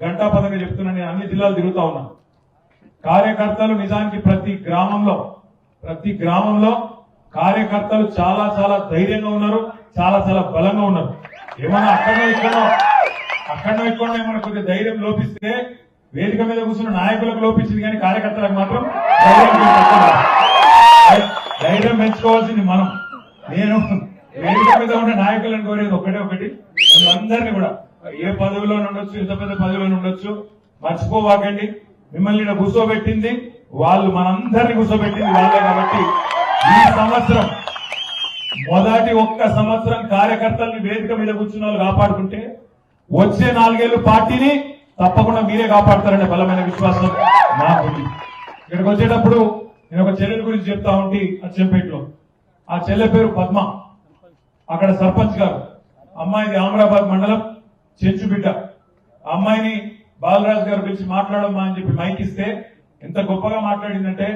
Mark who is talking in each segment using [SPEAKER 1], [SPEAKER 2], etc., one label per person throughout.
[SPEAKER 1] గంటా పదంగా చెప్తున్నా నేను అన్ని జిల్లాలు తిరుగుతా ఉన్నా. కార్యకర్తలు నిజానికి ప్రతి గ్రామంలో ప్రతి గ్రామంలో కార్యకర్తలు చాలా చాలా ధైర్యంగా ఉన్నారు చాలా చాలా బలంగా ఉన్నారు. ఏమన్నా అక్కడో ఇక్కడో అక్కడో ఇక్కడో ఏమన్నా కొద్దిగా ధైర్యం లోపిస్తే వేదిక మీద కూర్చున్న నాయకులకు లోపించింది కానీ కార్యకర్తలకు మాత్రం ధైర్యం ధైర్యం పెంచుకోవాల్సింది మనం. నేను వేదిక మీద ఉన్న నాయకులను కోరేది ఒకటే ఒకటి అందరినీ కూడా. ఏ పదవిలో ఉండొచ్చు ఎంత పెద్ద పదవిలో ఉండొచ్చు మర్చిపోవాకండి. మిమ్మల్ని ఈడ కూర్చోబెట్టింది వాళ్ళు మనందరినీ కూర్చోబెట్టింది వాళ్ళే కాబట్టి ఈ సంవత్సరం మొదటి ఒక్క సంవత్సరం కార్యకర్తల్ని వేదిక మీద కూర్చున్న వాళ్ళు కాపాడుకుంటే వచ్చే నాలుగేళ్ళు పార్టీని తప్పకుండా మీరే కాపాడతారనే బలమైన విశ్వాసం నాకుంది. ఇక్కడికి వచ్చేటప్పుడు నేను ఒక చెల్లెల గురించి చెప్తా ఉంటే అచ్చంపేటలో ఆ చెల్లె పేరు పద్మ. అక్కడ సర్పంచ్ గారు. అమ్మాయిది ఆమ్రాబాద్ మండలం. చెంచు బిడ్డ. అమ్మాయిని బాలరాజు గారు పిలిచి మాట్లాడమ్మా అని చెప్పి మైక్ ఇస్తే ఎంత గొప్పగా మాట్లాడిందంటే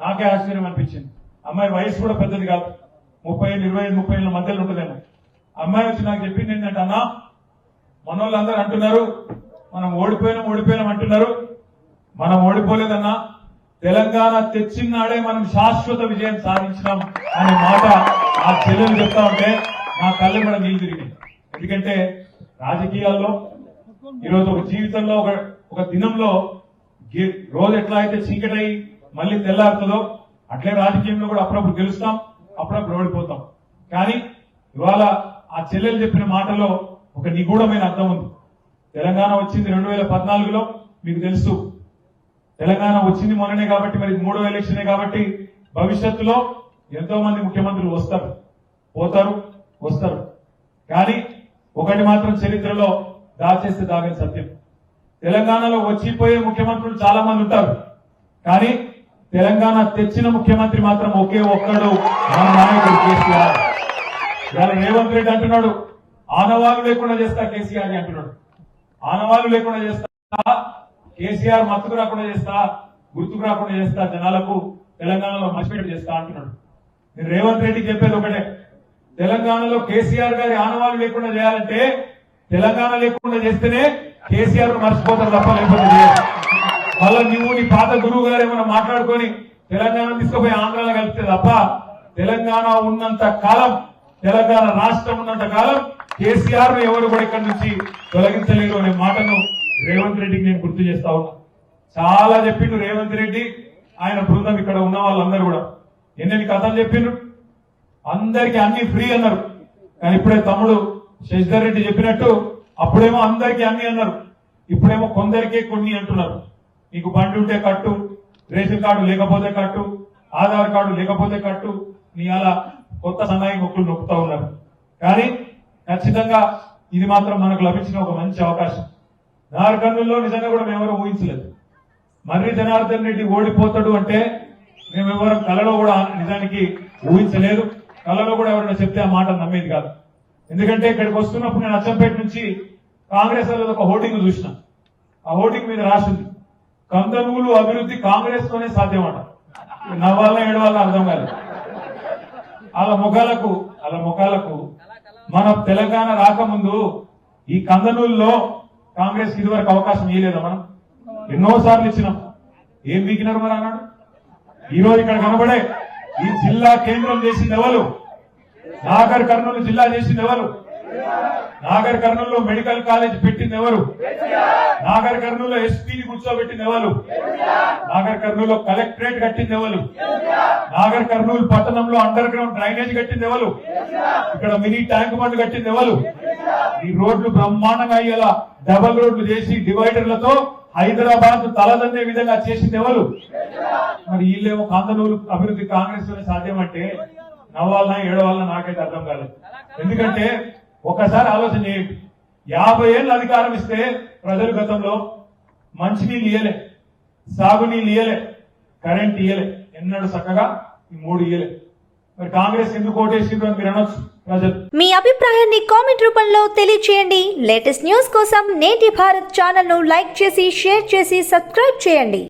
[SPEAKER 1] నాకే ఆశ్చర్యం అనిపించింది. అమ్మాయి వయసు కూడా పెద్దది కాదు. ముప్పై ఏళ్ళు ఇరవై ఐదు ముప్పై ఏళ్ళ మధ్యలో ఉంటుందేమో. అమ్మాయి వచ్చి నాకు చెప్పింది ఏంటంటే అన్నా మన వాళ్ళందరూ అంటున్నారు మనం ఓడిపోయినాం ఓడిపోయినాం అంటున్నారు. మనం ఓడిపోలేదన్నా తెలంగాణ తెచ్చినాడే మనం శాశ్వత విజయం సాధించినాం అనే మాట ఆ చెల్లెలు చెప్తా ఉంటే నా కళ్ళు కూడా నీళ్ళు తిరిగినాయి ఎందుకంటే రాజకీయాల్లో ఈరోజు ఒక జీవితంలో ఒక ఒక దినంలో రోజు ఎట్లా అయితే చీకటై మళ్ళీ తెల్లారుతుందో అట్లే రాజకీయంలో కూడా అప్పుడప్పుడు గెలుస్తాం అప్పుడప్పుడు ఓడిపోతాం. కానీ ఇవాళ ఆ చెల్లెలు చెప్పిన మాటలో ఒక నిగూఢమైన అర్థం ఉంది. తెలంగాణ వచ్చింది రెండు వేల పద్నాలుగులో మీకు తెలుసు. తెలంగాణ వచ్చింది మొన్ననే కాబట్టి మరి మూడో ఎలక్షనే కాబట్టి భవిష్యత్తులో ఎంతో మంది ముఖ్యమంత్రులు వస్తారు. పోతారు వస్తారు. కానీ ఒకటి మాత్రం చరిత్రలో దాచేస్తే దాగని సత్యం. తెలంగాణలో వచ్చిపోయే ముఖ్యమంత్రులు చాలా మంది ఉంటారు. కానీ తెలంగాణ తెచ్చిన ముఖ్యమంత్రి మాత్రం ఒకే ఒక్కడు మన నాయకుడు కేసీఆర్. ఇవాళ రేవంత్ రెడ్డి అంటున్నాడు ఆనవాలు లేకుండా చేస్తా కేసీఆర్ అని అంటున్నాడు. ఆనవాలు లేకుండా చేస్తా కేసీఆర్ మత్తుకు రాకుండా చేస్తా గుర్తుకు రాకుండా చేస్తా జనాలకు తెలంగాణలో మర్చిపెట్టి చేస్తా అంటున్నాడు. రేవంత్ రెడ్డి చెప్పేది ఒకటే తెలంగాణలో కేసీఆర్ గారి ఆనవాళ్ళు లేకుండా చేయాలంటే తెలంగాణ లేకుండా చేస్తేనే కేసీఆర్ మర్చిపోతారు తప్ప లేకపోతే మళ్ళీ నువ్వు నీ పాత గురువు గారు ఏమైనా మాట్లాడుకొని తెలంగాణ తీసుకుపోయి ఆంధ్రాలో కలిపితే తప్ప తెలంగాణ ఉన్నంత కాలం తెలంగాణ రాష్ట్రం ఉన్నంత కాలం కేసీఆర్ను ఎవరు కూడా ఇక్కడి నుంచి తొలగించలేరు అనే మాటను రేవంత్ రెడ్డికి నేను గుర్తు చేస్తా ఉన్నా. చాలా చెప్పిండు రేవంత్ రెడ్డి. ఆయన బృందం ఇక్కడ ఉన్న వాళ్ళందరూ కూడా. ఎన్నెన్ని కథలు చెప్పిండ్రు? అందరికి అన్ని ఫ్రీ అన్నారు. కానీ ఇప్పుడే తమ్ముడు శశిధర్ రెడ్డి చెప్పినట్టు అప్పుడేమో అందరికీ అన్ని అన్నారు. ఇప్పుడేమో కొందరికే కొన్ని అంటున్నారు. నీకు బండి ఉంటే కట్టు రేషన్ కార్డు లేకపోతే కట్టు ఆధార్ కార్డు లేకపోతే కట్టు నీ అలా కొత్త సన్నాయి మొక్కులు నొక్కుతా ఉన్నారు. కానీ ఖచ్చితంగా ఇది మాత్రం మనకు లభించిన ఒక మంచి అవకాశం. నారకన్నుల్లో నిజంగా కూడా మేమెవరూ ఊహించలేదు. మర్రి జనార్దన్ రెడ్డి ఓడిపోతాడు అంటే మేమెవరం కలలో కూడా నిజానికి ఊహించలేదు. కళ్ళలో కూడా ఎవరైనా చెప్తే ఆ మాట నమ్మేది కాదు. ఎందుకంటే ఇక్కడికి వస్తున్నప్పుడు నేను అచ్చంపేట నుంచి కాంగ్రెస్ వాళ్ళది ఒక హోర్డింగ్ చూసిన. ఆ హోర్డింగ్ మీద రాసింది. కందమూలు అభివృద్ధి కాంగ్రెస్ తోనే సాధ్యమాట. నవ్వాలన ఏడవాలన అర్థం కాలేదు వాళ్ళ ముఖాలకు వాళ్ళ ముఖాలకు మన తెలంగాణ రాకముందు ఈ కందనూలులో కాంగ్రెస్ ఇదివరకు అవకాశం ఇవ్వలేదా మనం? ఎన్నో సార్లు ఇచ్చినాం. ఏం వీకినారు మరి అన్నాడు? ఈ రోజు ఇక్కడ కనబడే ఈ జిల్లా కేంద్రం చేసింది ఎవరు? నాగర్ కర్నూలు జిల్లా చేసింది ఎవరు? నాగర్ కర్నూలులో మెడికల్ కాలేజ్ పెట్టింది ఎవరు? నాగర్ కర్నూలులో ఎస్పీని కూర్చోబెట్టింది ఎవరు? నాగర్ కర్నూలులో కలెక్టరేట్ కట్టింది ఎవరు? నాగర్ కర్నూలు పట్టణంలో అండర్ గ్రౌండ్ డ్రైనేజ్ కట్టింది ఎవరు? ఇక్కడ మినీ ట్యాంక్ బండ్ కట్టింది ఎవరు? ఈ రోడ్లు బ్రహ్మాండంగా అయ్యేలా డబల్ రోడ్లు చేసి డివైడర్లతో హైదరాబాద్ తలదన్నే విధంగా చేసింది ఎవరు? మరి వీళ్ళేమో కాందనూరు అభివృద్ధి కాంగ్రెస్లో సాధ్యం అంటే నవ్వాలన్నా ఏడవాలన్నా నాకైతే అర్థం కాలేదు. ఎందుకంటే ఒకసారి ఆలోచన చేయండి. యాభై ఏళ్ళు అధికారం ఇస్తే ప్రజలు గతంలో మంచినీళ్ళు ఇయ్యలే సాగునీళ్ళు ఇయ్యలే కరెంట్ ఇయ్యలే. ఎన్నడూ చక్కగా ఈ మూడు ఇయ్యలే. మరి కాంగ్రెస్ ఎందుకు ఓటేసిందో అని మీరు అనొచ్చు ప్రజలు
[SPEAKER 2] మీ అభిప్రాయాన్ని కామెంట్ రూపంలో తెలియచేయండి. లేటెస్ట్ న్యూస్ కోసం నేటి భారత్ ఛానల్ను లైక్ చేసి షేర్ చేసి సబ్స్క్రైబ్ చేయండి.